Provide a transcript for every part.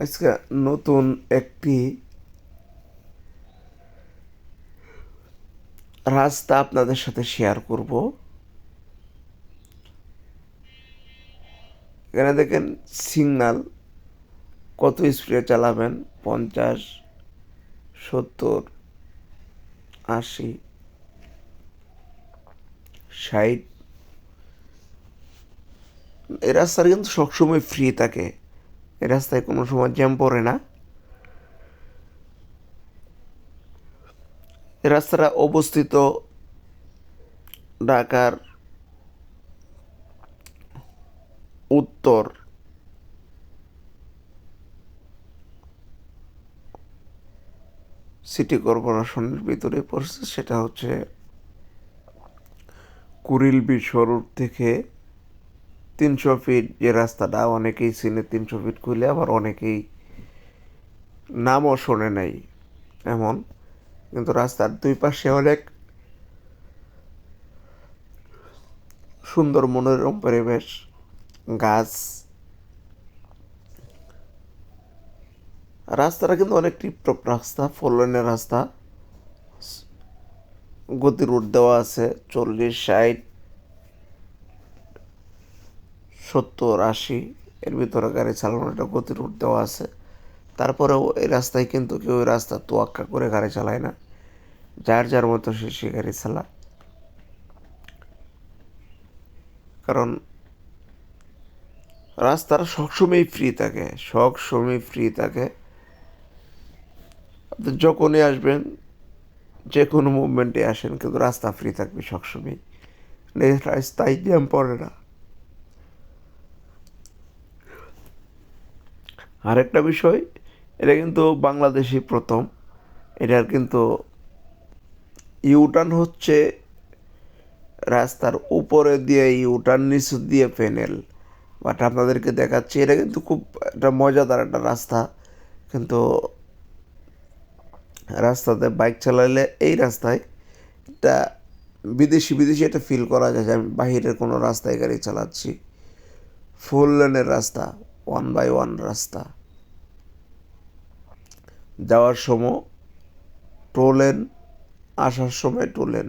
আজকে নতুন একটি রাস্তা আপনাদের সাথে শেয়ার করব। এখানে দেখেন সিগনাল, কত স্পিডে চালাবেন? পঞ্চাশ, সত্তর, আশি, ষাট। এই রাস্তার কিন্তু সবসময় ফ্রি থাকে। রাস্তায় কোনো সময় জ্যাম পড়ে না। রাস্তাটা অবস্থিত ঢাকার উত্তর সিটি কর্পোরেশনের ভিতরে পড়ছে, সেটা হচ্ছে বিচ রোড থেকে তিনশো ফিট যে রাস্তাটা, অনেকেই চিনে তিনশো ফিট খুলে, আবার অনেকেই নামও শোনে নাই এমন। কিন্তু রাস্তার দুই পাশে অনেক সুন্দর মনোরম পরিবেশ, গাছ। রাস্তাটা কিন্তু অনেক টিপটপ রাস্তা ফোর লাইনের রাস্তা। গতি রুট দেওয়া আছে, চল্লিশ, ষাট। সত্তর, আশি, এর ভিতরে গাড়ি চালানোর একটা গতি রুট দেওয়া আছে। তারপরেও এই রাস্তায় কিন্তু কেউ ওই রাস্তা তোয়াক্কা করে গাড়ি চালায় না। যার যার মতো সে সে গাড়ি চালা কারণ রাস্তাটা সবসময় ফ্রি থাকে সবসময় ফ্রি থাকে। যখনই আসবেন যে কোনো মুভমেন্টে আসেন, কিন্তু রাস্তা ফ্রি থাকবে সবসময় রাস্তায় জ্যাম পড়ে না। আরেকটা বিষয়, এটা কিন্তু বাংলাদেশি প্রথম। এটার কিন্তু ইউটার্ন হচ্ছে রাস্তার উপরে দিয়ে ইউটার্ন নিচু দিয়ে প্যানেল বাট আপনাদেরকে দেখাচ্ছি, এটা কিন্তু খুব একটা মজাদার একটা রাস্তা। কিন্তু রাস্তাতে বাইক চালালে এই রাস্তায় এটা বিদেশি বিদেশি এটা ফিল করা যায় যে আমি বাহিরের কোনো রাস্তায় গাড়ি চালাচ্ছি। ফুল লেনের রাস্তা। ওয়ান বাই ওয়ান রাস্তা। যাওয়ার সময় টোলেন আসার সময় টোলেন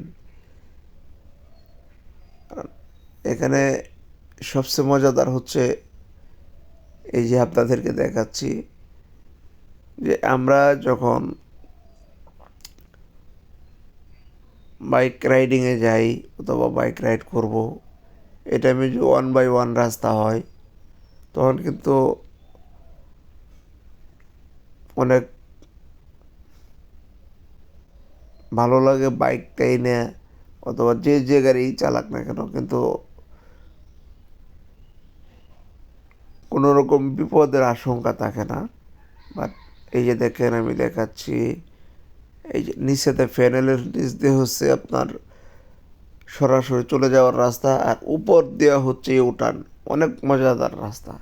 এখানে সবচেয়ে মজাদার হচ্ছে এই যে আপনাদেরকে দেখাচ্ছি যে আমরা যখন বাইক রাইডিংয়ে যাই অথবা বাইক রাইড করব এটা আমি যে ওয়ান বাই ওয়ান রাস্তা হয় তখন কিন্তু অনেক ভালো লাগে বাইকটাই নে অথবা যে যে গাড়ি চালাক না কেন কিন্তু কোনো রকম বিপদের আশঙ্কা থাকে না। বাট এই যে দেখেন আমি দেখাচ্ছি, এই যে নিচেতে ফ্যানেলের নিচ দিয়ে হচ্ছে আপনার সরাসরি চলে যাওয়ার রাস্তা, আর উপর দেওয়া হচ্ছে ইউটার্ন অনেক মজাদার রাস্তা।